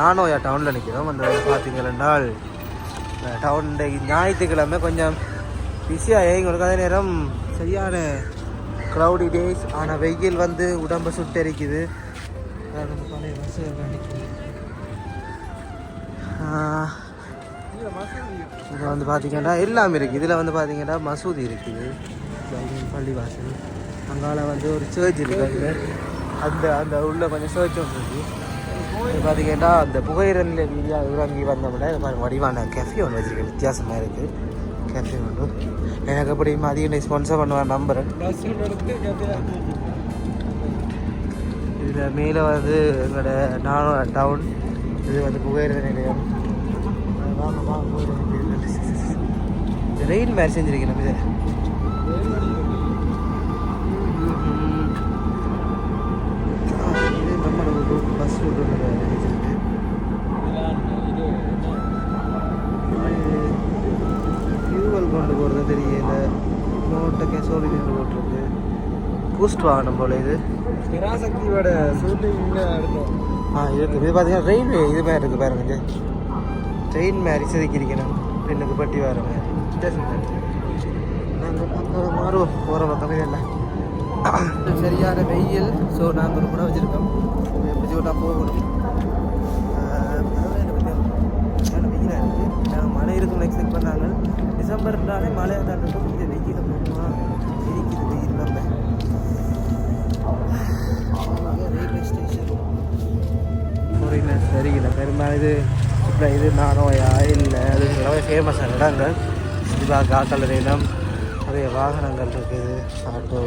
நானோயா டவுனில் நிற்கிறோம் அந்த பார்த்தீங்கன்னா டவுன் ஞாயிற்றுக்கிழமை கொஞ்சம் பிஸியாக எங்களுக்கு அதே நேரம்? சரியான க்ளவுடி டேஸ் ஆனால் வெயில் வந்து உடம்பை சுட்டரிக்குது. இதில் வந்து பார்த்தீங்கன்னா எல்லாமே இருக்குது இதில் வந்து பார்த்தீங்கன்னா மசூதி இருக்குது. பள்ளிவாசல் அங்கால வந்து ஒரு சர்ச் இருக்குது அந்த அந்த உள்ள கொஞ்சம் சர்ச் ஒன்று இருக்குது இது பார்த்தீங்கன்னா அந்த புகையிரல் வீதியாக இறங்கி வந்தோம்னா இது மாதிரி வடிவான கெஃபே ஒன்று வச்சுருக்கேன். வித்தியாசமாக இருக்குது கெஃபே ஒன்று. எனக்கு அப்படி அதிகம் ஸ்பான்சர் பண்ணுவேன் நம்புகிறேன் இதில் மேலே வந்து எங்களோட நானோ டவுன் இது வந்து புகையிரல் நிலையம். ரெயின் மாதிரி செஞ்சுருக்கேன் நம்ம இதை. நம்மளோட பஸ் ரூட் ஃபியூவல் கொண்டு போகிறது தெரியல நோட்டை கேசோலி கொண்டு போட்டிருக்கு பூஸ்ட் வாகனம் போல இது நிராசக்தியோட சூழ்நிலை இருக்கும் ஆ இருக்கு இது பார்த்தீங்கன்னா ரயில்வே இது மாதிரி இருக்குது பாருங்க ட்ரெயின் மாதிரி செதுக்கியிருக்கணும் பெண்ணுக்கு பட்டி வர மாதிரி ஸ்டேஷன் நாங்கள் அங்கே மாறுவோம் போகிற பக்கமே இல்லை சரியான வெயில். ஸோ நாங்கள் ஒரு கூட வச்சுருக்கோம். எப்படி சொன்னா போகணும் ஆஹ் வெயிலாக இருக்குது நாங்கள் மழை இருக்கும்னு எக்ஸ்பெக்ட் பண்ணாங்க. டிசம்பர்னாலே மழையாக தான் இருக்கும். கொஞ்சம் வெயில் போகணுமா இருக்குது வெயில் நம்ம. ரயில்வே ஸ்டேஷன் ஃபாரினர் தெரியல. பெரும்பாலும் இது இப்போ இது நானோயா இல்லை அது எல்லாமே ஃபேமஸான இடங்கள். சிவா காக்கல் நிலம் நிறைய வாகனங்கள் இருக்குது. ஆட்டோ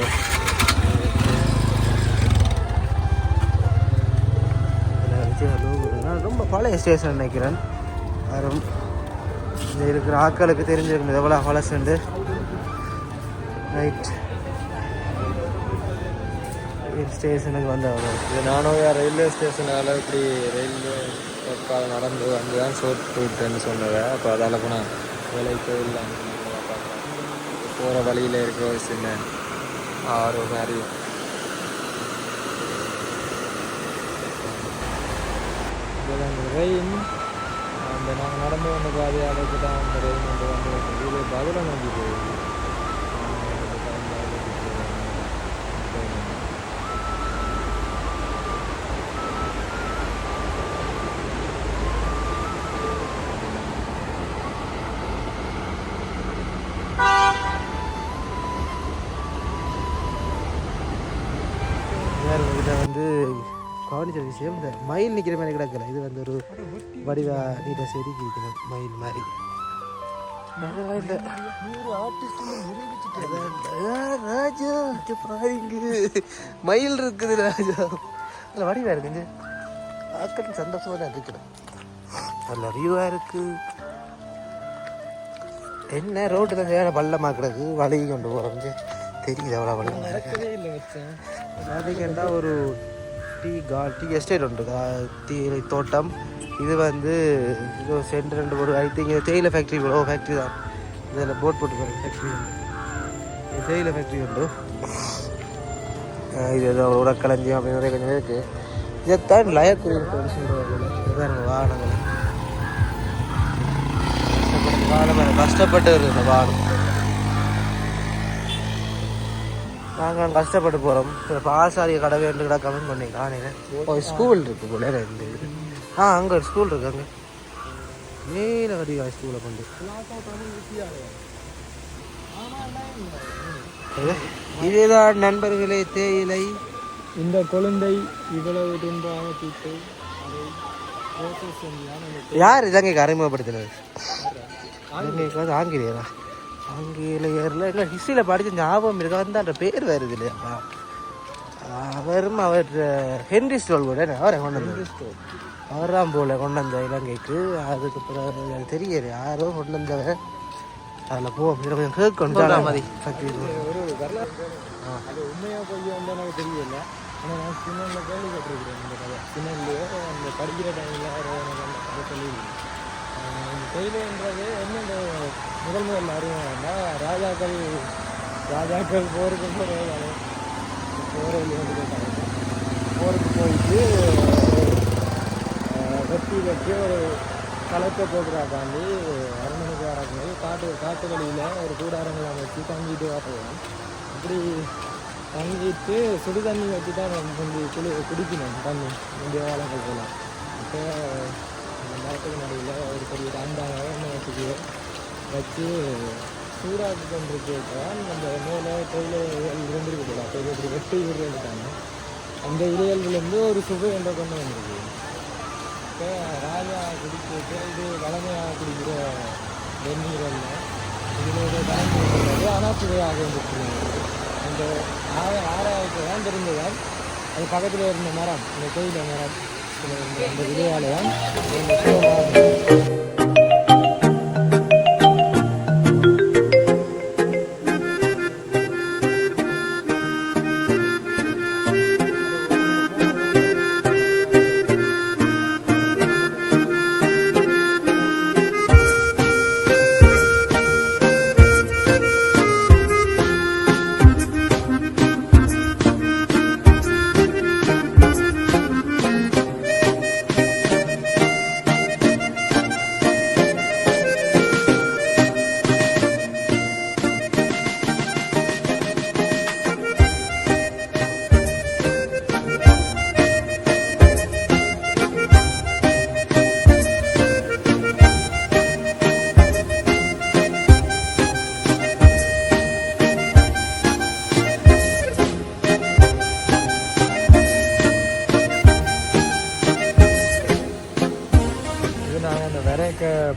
ரொம்ப பழைய ஸ்டேஷன் நினைக்கிறேன். வரும் இந்த இருக்கிற ஆட்களுக்கு தெரிஞ்சிருக்கும் எவ்வளோ பழசுண்டு ரைட் ஸ்டேஷனுக்கு வந்து இது நானும் ரயில்வே ஸ்டேஷனால் இப்படி ரயில்வே தற்காலம் நடந்து அங்கே தான் ஷோர்ட் ரூட்டுன்னு சொன்னதை. அப்போ அதால் போனால் வேலைக்கு இல்லை போகிற வழியில் இருக்க ஒரு சின்ன ஆறு மாதிரி இதுதான் ரெயின் அந்த நாங்கள் நடந்து வந்த பாதையாளுக்கு தான் அந்த ரெயின் வந்து வந்து இது பதில நோக்கி போகுது விஷயம் இந்த மயில் நிற்கிற மாதிரி கிடக்கல. இது வந்து ஒரு வடிவா நீட்ட செதுக்கி இருக்கிறது மயில் மாதிரி. ராஜா மயில் இருக்குது ராஜா. அதில் வடிவா இருக்குது ஆக்கள் சந்தோஷமாக தான் இருக்கிறேன் நல்ல வியூவாக இருக்கு. என்ன ரோட்டில் வேற பள்ளமாக கிடக்கு. வழி கொண்டு போகிறோம் தெரியுது அவ்வளோ பள்ளமாக இருக்கு நடக்கவே இல்லை வச்சேன் பார்த்தீங்கன்னா ஒரு டீ கா டீ எஸ்டேட் உண்டு கா- டீ தோட்டம். இது வந்து இது சென்ட் ரெண்டு ஒரு ஐ திங்க் தேயிலை ஃபேக்ட்ரி கூட ஃபேக்ட்ரி தான். இதில் போட் போட்டு ஃபேக்ட்ரி தேயிலை ஃபேக்ட்ரி உண்டு இது ஏதோ உரக்களஞ்சியம் அப்படின்னு நிறைய கொஞ்சம் இருக்குது இதைத்தான் லயக்குரிய சொல்கிறாங்க இதுதான் வாகனங்கள் கஷ்டப்பட்டு வாகனம் கஷ்டப்பட்டு வருது இந்த வாகனம் நாங்கள் கஷ்டப்பட்டு போகிறோம் இப்போ ஆசாரிய கடை ரெண்டு கடை கமெண்ட் பண்ணி காணினேன் ஓ ஸ்கூல் இருக்கு போல ரெண்டு ஆ அங்கே ஒரு ஸ்கூல் இருக்கு அங்கே. மேலே கட்டிக்கா ஸ்கூலை கொண்டு. இது- இதுதான் நண்பர்களே தேயிலை. இந்த குழந்தை இவ்வளவு துன்பான தீட்டை. யார் இதாங்க அறிமுகப்படுத்தினது? இலங்கைக்கு வந்து ஆங்கிலேயரா? ஆங்கிலேயரில் இல்லை ஹிஸ்ட்ரியில் படித்த ஞாபகம் இருக்கு வந்து அந்த பேர் வருது இல்லையாப்பா அவரும் அவர் ஹென்ரி ஸ்டோல் கூட அவரை கொண்டு வந்தார். அவர்தான் போல கொண்டு வந்த இலங்கைக்கு. அதுக்கு பிறகு எனக்கு தெரியல யாரோ கொண்டு வந்தவன் அதில் போ இதில் கொஞ்சம் மாதிரி ஃபேக்ட்ரி ஒரு ஒரு வரலாறு. அது உண்மையா போய் வந்து எனக்கு தெரியல. ஆனால் நான் சின்ன கேள்விப்பட்டிருக்கிறேன் இந்த கதை. சின்னலையோ அந்த படிக்கிற டைமில் சொல்லியிருக்கேன் தேயிலைன்றது என்னென்ன முதல் முதல் அறிவாங்கன்னா ராஜாக்கள் ராஜாக்கள் போருக்கு போகிறதால போகிற வந்து கேட்டாங்க. போருக்கு போயிட்டு வெட்டி வச்சு ஒரு களத்தை போக்குறாக்காண்டி அரண்மனைக்கு வரக்கும்போது காட்டு காட்டு வழியில் ஒரு கூடாரங்களை வச்சு தங்கிட்டு வரலாம் அப்படி தங்கிட்டு சுடு தண்ணி வச்சு தான் கொஞ்சம் குளி குடிக்கணும் தண்ணி. முந்தைய காலங்கள் போகலாம் இப்போ மரத்துக்கு நடுவில் ஒரு பெரிய தாண்டாக ஒன்று வச்சுக்கு வச்சு சூடாக்கி கொண்டிருக்கிறான் நம்ம மேலே கையில் இருந்திருக்கு போல அப்போ இப்படி வெட்டி எடுத்தாங்க அந்த இலையல்லேருந்து ஒரு சுவை என்ற கொண்டு வந்திருக்கு இப்போ ராஜா குடிக்கிறது இது வளமையாக குடிக்கிற வெந்நீர் எல்லாம் இதில் ஒரு கலந்து ஆனால் சுவையாக வந்துருக்கு அந்த ஆய ஆராய்ச்சி தான் தெரிந்ததால் அது பக்கத்தில் இருந்த மரம் இந்த கோயில மரம். அந்த விதையால்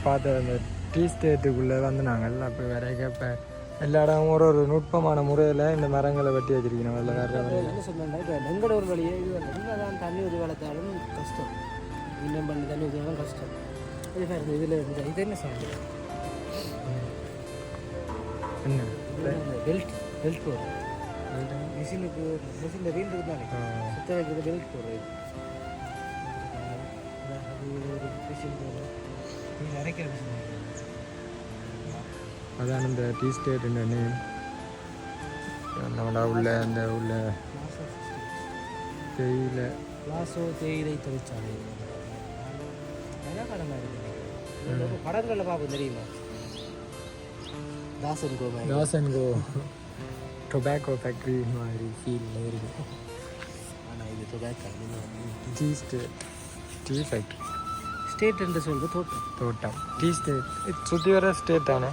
பார்த்த அந்த டீ ஸ்டேட்டுக்குள்ளே வந்து நாங்கள் அப்போ விரைக்க இப்போ எல்லா இடமும் ஒரு ஒரு நுட்பமான முறையில் இந்த மரங்களை வெட்டி வச்சிருக்கணும். அதில் வேறு என்ன சொன்னா இப்போ எங்கட ஒரு வழியே இது அதான் தண்ணி ஊற்றி வளர்த்தாலும் கஷ்டம். இன்னும் பண்ணி தண்ணி ஊற்றினாலும் கஷ்டம். இது பாருங்க இதில் இந்த இது என்ன சவுண்டு என்ன? பெல்ட் பெல்ட் போடுறது மிஷினுக்கு மிஷினில் ரீல் இருந்தாலே சுத்த வைக்கிறது பெல்ட் போடுறது அது ஒரு மிஷின் போடுறது அதான் இந்த டீ ஸ்டேட்டுன்ற நேம் நம்மள உள்ள அந்த உள்ள. தேயிலை பிளாசோ தேயிலை தொழிற்சாலை என்ன கடமை இருக்கு. படங்களில் பார்ப்போம் தெரியுமா? தாசன் கோ டொபேக்கோ ஃபேக்ட்ரி மாதிரி இருக்கு ஆனால் இது tobacco tea estate tea factory estate என்று சொல்றது தோட்டம் தோட்டம் டீ ஸ்டேட் சுற்றி வர ஸ்டேட் தானே?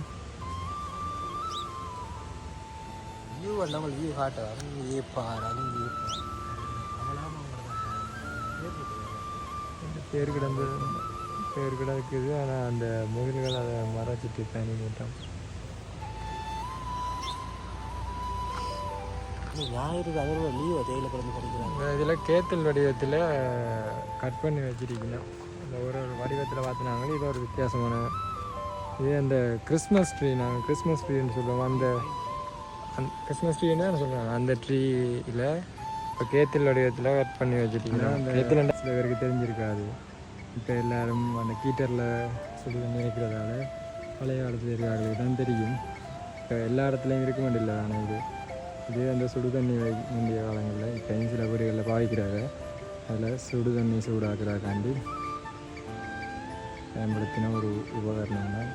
வியூ நம்ம வியூ காட்டுவாங்க ஏப்பாரு ஏப்பாரு பேர் கிடந்து பேர் கிடக்குது. ஆனால் அந்த முகில்கள் அதை மறைச்சிட்டு தனி மூட்டம் ஞாயிறு அதோட லீவ் தேயிலை படிக்கிறாங்க இந்த இதில் கேத்தல் வடிவத்தில் கட் பண்ணி வச்சிருக்கணும் அந்த ஒரு ஒரு வடிவத்தில் பார்த்தினாங்களே இது ஒரு வித்தியாசமான இது அந்த கிறிஸ்மஸ் ட்ரீ நாங்கள் கிறிஸ்மஸ் ட்ரீன்னு சொல்லுவோம். அந்த அந்த கிறிஸ்மஸ் ட்ரீன்னு தான் சொல்கிறாங்க அந்த ட்ரீயில் இப்போ கேத்தல் வடிவத்தில் கட் பண்ணி வச்சிருக்கணும் அந்த கேத்தல் சில பேருக்கு தெரிஞ்சிருக்காது. இப்போ எல்லாரும் அந்த கீட்டரில் சுடு தண்ணி வைக்கிறதால பழைய காலத்தில் இருக்கிறவர்களுக்கு தான் தெரியும். இப்போ எல்லா இடத்துலையும் இருக்க வேண்டியதில்லை ஆனால் இது. இது அந்த சுடு தண்ணி வை முந்தைய காலங்களில் இப்போ சில வீடுகளில் பாவிக்கிறாங்க. அதில் சுடு தண்ணி சூடாக்குறாக்காண்டி பயன்படுத்தின ஒரு உபகரணம் தான்